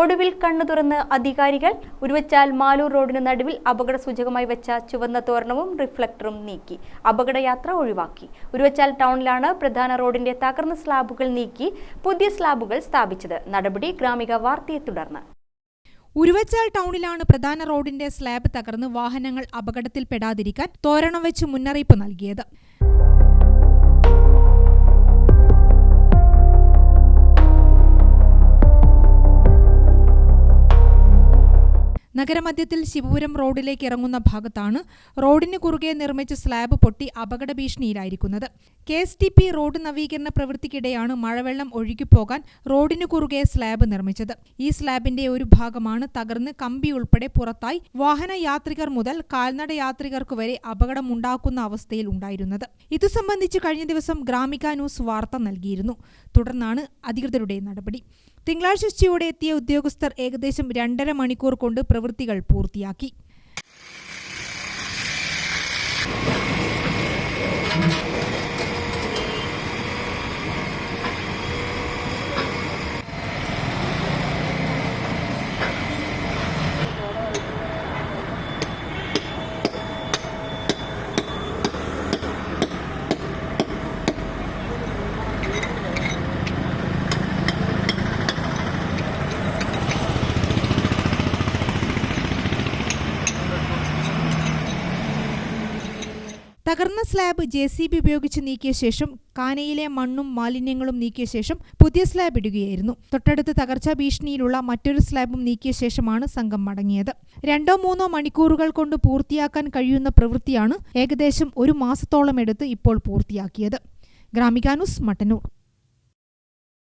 ഒടുവിൽ കണ്ണു തുറന്ന് അധികാരികൾ ഉരുവച്ചാൽ മാലൂർ റോഡിന് നടുവിൽ അപകട സൂചകമായി വെച്ച ചുവന്ന തോരണവും റിഫ്ലക്ടറും നീക്കി. അപകടയാത്ര ഒഴിവാക്കി. ഉരുവച്ചാൽ ടൗണിലാണ് പ്രധാന റോഡിന്റെ തകർന്ന സ്ലാബുകൾ നീക്കി പുതിയ സ്ലാബുകൾ സ്ഥാപിച്ചത്. നടപടി ഗ്രാമിക വാർത്തയെ തുടർന്ന്. ഉരുവച്ചാൽ ടൗണിലാണ് പ്രധാന റോഡിന്റെ സ്ലാബ് തകർന്ന് വാഹനങ്ങൾ അപകടത്തിൽപ്പെടാതിരിക്കാൻ തോരണം വെച്ച് മുന്നറിയിപ്പ് നൽകിയത്. നഗരമധ്യത്തിൽ ശിവപുരം റോഡിലേക്ക് ഇറങ്ങുന്ന ഭാഗത്താണ് റോഡിന് കുറുകെ നിർമ്മിച്ച സ്ലാബ് പൊട്ടി അപകട ഭീഷണിയിലായിരിക്കുന്നത് K S T P road നവീകരണ പ്രവൃത്തിക്കിടെയാണ് മഴവെള്ളം ഒഴുകിപ്പോകാൻ റോഡിന് കുറുകെ സ്ലാബ് നിർമ്മിച്ചത്. ഈ സ്ലാബിന്റെ ഒരു ഭാഗമാണ് തകർന്ന് കമ്പി ഉൾപ്പെടെ പുറത്തായി വാഹന യാത്രികർ മുതൽ കാൽനട യാത്രികർക്ക് വരെ അപകടമുണ്ടാക്കുന്ന അവസ്ഥയിൽ ഉണ്ടായിരുന്നത്. ഇതു സംബന്ധിച്ച് കഴിഞ്ഞ ദിവസം ഗ്രാമിക ന്യൂസ് വാർത്ത നൽകിയിരുന്നു. തുടർന്നാണ് അധികൃതരുടെ നടപടി. തിങ്കളാഴ്ച ഉച്ചയോടെ എത്തിയ ഉദ്യോഗസ്ഥർ ഏകദേശം രണ്ടര മണിക്കൂർ കൊണ്ട് പ്രവൃത്തികൾ പൂർത്തിയാക്കി തകർന്ന സ്ലാബ് ജെ സി ബി ഉപയോഗിച്ച് നീക്കിയ ശേഷം കാനയിലെ മണ്ണും മാലിന്യങ്ങളും നീക്കിയ ശേഷം പുതിയ സ്ലാബ് ഇടുകയായിരുന്നു. തൊട്ടടുത്ത് തകർച്ചാ ഭീഷണിയിലുള്ള മറ്റൊരു സ്ലാബും നീക്കിയ ശേഷമാണ് സംഘം മടങ്ങിയത്. രണ്ടോ മൂന്നോ മണിക്കൂറുകൾ കൊണ്ട് പൂർത്തിയാക്കാൻ കഴിയുന്ന പ്രവൃത്തിയാണ് ഏകദേശം ഒരു മാസത്തോളം എടുത്ത് ഇപ്പോൾ പൂർത്തിയാക്കിയത്. ഗ്രാമികാനുസ് മട്ടന്നൂർ.